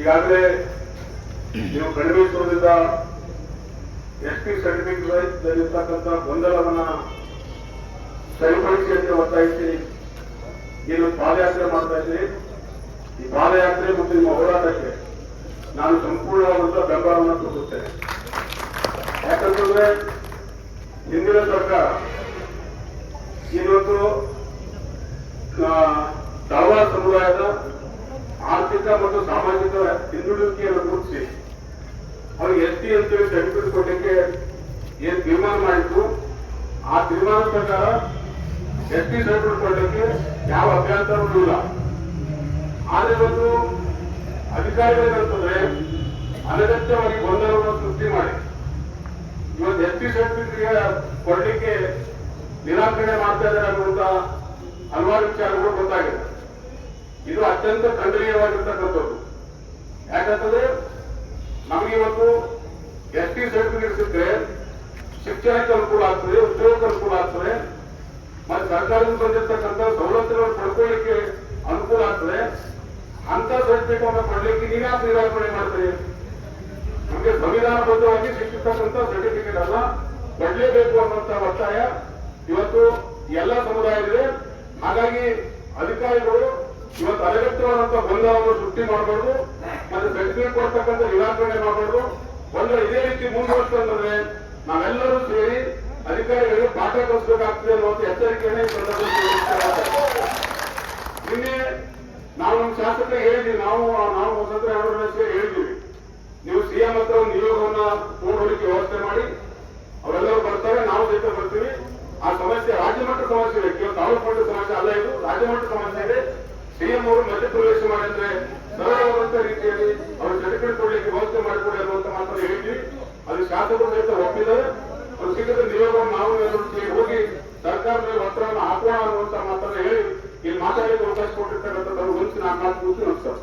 ಈಗಾಗಲೇ ನೀವು ಕಡಿಮೆ ಸೂರದಿಂದ ಎಸ್ ಪಿ ಇರ್ತಕ್ಕಂಥ ಗೊಂದಲವನ್ನ ಸರಿಪಡಿಸಿ ಅಂತ ಒತ್ತಾಯಿಸಿ ಏನು ಪಾದಯಾತ್ರೆ ಮಾಡ್ತಾ ಇದ್ದೀನಿ ಈ ಪಾದಯಾತ್ರೆ ಮತ್ತು ನಿಮ್ಮ ಹೋರಾಟಕ್ಕೆ ನಾನು ಸಂಪೂರ್ಣವಾದಂತಹ ಬೆಂಬಲವನ್ನು ತೋರಿಸುತ್ತೇನೆ ಯಾಕಂತಂದ್ರೆ ಹಿಂದಿನ ಸರ್ಕಾರ ಇವತ್ತು ತಳವಾರ ಸಮುದಾಯದ ಆರ್ಥಿಕ ಮತ್ತು ಸಾಮಾಜಿಕ ಹಿಂದುಳಿಕೆಯನ್ನು ಗುರುತಿಸಿ. ಅವ್ರಿಗೆ ಎಸ್ ಟಿ ಅಂತೇಳಿ ಸರ್ಟಿಫಿಕೇಟ್ ಕೊಡಲಿಕ್ಕೆ ಏನ್ ತೀರ್ಮಾನ ಮಾಡಿತ್ತು ಆ ತೀರ್ಮಾನ ಪ್ರಕಾರ ಎಸ್ ಟಿ ಸರ್ಟಿಫಿಕೇಟ್ ಕೊಡಲಿಕ್ಕೆ ಯಾವ ಅಭ್ಯಂತರವೂ ಇಲ್ಲ. ಆದ್ರೆ ಒಂದು ಅಧಿಕಾರಿಗಳಂತಂದ್ರೆ ಅನಗತ್ಯವಾಗಿ ಗೊಂದಲವನ್ನು ಸೃಷ್ಟಿ ಮಾಡಿ. ಇವತ್ತು ಎಸ್ ಟಿ ಸರ್ಟಿಫಿಕೇಟ್ ಕೊಡಲಿಕ್ಕೆ ನಿರಾಕರಣೆ ಮಾಡ್ತಾ ಇದ್ದಾರೆ ಅನ್ನುವಂತ ಹಲವಾರು ವಿಚಾರಗಳು ಗೊತ್ತಾಗಿದೆ. ಇದು ಅತ್ಯಂತ ಖಂಡನೀಯವಾಗಿರ್ತಕ್ಕಂಥದ್ದು ಯಾಕಂತಂದ್ರೆ ನಮಗೆ ಇವತ್ತು ಎಸ್ ಟಿ ಸರ್ಟಿಫಿಕೇಟ್ ಸಿಕ್ಕರೆ ಶಿಕ್ಷಣಕ್ಕೆ ಅನುಕೂಲ ಆಗ್ತದೆ, ಉದ್ಯೋಗಕ್ಕೆ ಅನುಕೂಲ ಆಗ್ತದೆ, ಮತ್ತೆ ಸರ್ಕಾರದಿಂದ ಬಂದಿರತಕ್ಕಂಥ ಸವಲತ್ತುಗಳನ್ನು ಪಡ್ಕೊಳ್ಳಿಕ್ಕೆ ಅನುಕೂಲ ಆಗ್ತದೆ. ಅಂತ ಸರ್ಟಿಫಿಕೇಟ್ ಅನ್ನು ಕೊಡ್ಲಿಕ್ಕೆ ನೀವ್ಯಾಕೆ ನಿರಾಕರಣೆ ಮಾಡ್ತೀರಿ. ನಮಗೆ ಸಂವಿಧಾನಬದ್ಧವಾಗಿ ಸಿಕ್ಕಿರ್ತಕ್ಕಂಥ ಸರ್ಟಿಫಿಕೇಟ್ ಅಲ್ಲ ಕೊಡ್ಲೇಬೇಕು ಅನ್ನುವಂತ ಒತ್ತಾಯ ಇವತ್ತು ಎಲ್ಲ ಸಮುದಾಯವಿದೆ ಹಾಗಾಗಿ ಅಧಿಕಾರಿಗಳು ಇವತ್ತು ಅನಗತ್ಯವಾದಂತ ಗೊಂದಲವನ್ನು ಸೃಷ್ಟಿ ಮಾಡಬಾರ್ದು, ಮತ್ತೆ ಬೆಂಕಿ ಕೊಡ್ತಕ್ಕಂಥ ನಿರಾಕರಣೆ ಮಾಡಬಾರ್ದು. ಬಂದ ಇದೇ ರೀತಿ ಮುಂದುವರಿಸ್ತಂದ್ರೆ ನಾವೆಲ್ಲರೂ ಸೇರಿ ಅಧಿಕಾರಿಗಳಿಗೆ ಪಾಠ ಕಲಿಸಬೇಕಾಗ್ತದೆ ಅನ್ನುವಂಥ ಎಚ್ಚರಿಕೆಯನ್ನೇ. ನಿನ್ನೆ ನಾವು ನಮ್ಮ ಶಾಸಕರಿಗೆ ಹೇಳಿದ್ವಿ, ನಾವು ನಾವು ವಸಂತ ಸೇರಿ ಹೇಳಿದ್ವಿ. ನೀವು ಸಿಎಂ ಹತ್ರ ಒಂದು ನಿಯೋಗವನ್ನ ನೋಡೋದಕ್ಕೆ ವ್ಯವಸ್ಥೆ ಮಾಡಿ, ಅವರೆಲ್ಲರೂ ಬರ್ತಾರೆ, ನಾವು ಸಹಿತ ಬರ್ತೀವಿ. ಆ ಸಮಸ್ಯೆ ರಾಜ್ಯ ಮಟ್ಟ ಸಮಸ್ಯೆ ಇದೆ. ಕೇವಲ ತಾಲೂಕು ಮಟ್ಟದ ಸಮಸ್ಯೆ ಅಲ್ಲ ಇದು ರಾಜ್ಯ ಮಟ್ಟ ಸಮಸ್ಯೆ ಇದೆ. ಸಿಎಂ ಅವರು ಮಧ್ಯಪ್ರವೇಶ ಮಾಡಿದ್ರೆ ಸರಳವಾದಂತ ರೀತಿಯಲ್ಲಿ ಅವರು ಕೊಡ್ಲಿಕ್ಕೆ ವ್ಯವಸ್ಥೆ ಮಾಡಿಕೊಡಿ ಅನ್ನುವಂತ ಮಾತನ್ನು ಹೇಳಿ ಅದು ಶಾಸಕರು ಸಹಿತ ಒಪ್ಪಿದ್ದಾರೆ. ಅದು ಸಿಗದ ನಿಯೋಗ ನಾವು ಹೋಗಿ ಸರ್ಕಾರದ ಮೇಲೆ ಒತ್ತಡವನ್ನು ಹಾಕೋಣ ಅನ್ನುವಂತ ಮಾತನ್ನು ಹೇಳಿ ಇಲ್ಲಿ ಮಾತಾಡಲಿಕ್ಕೆ ಅವಕಾಶ ಕೊಟ್ಟಿರ್ತಕ್ಕಂಥ ತಮ್ಮ ನಾನು ಮಾತು ಮುಗಿಸಿ ನಮಸ್ಕಾರ.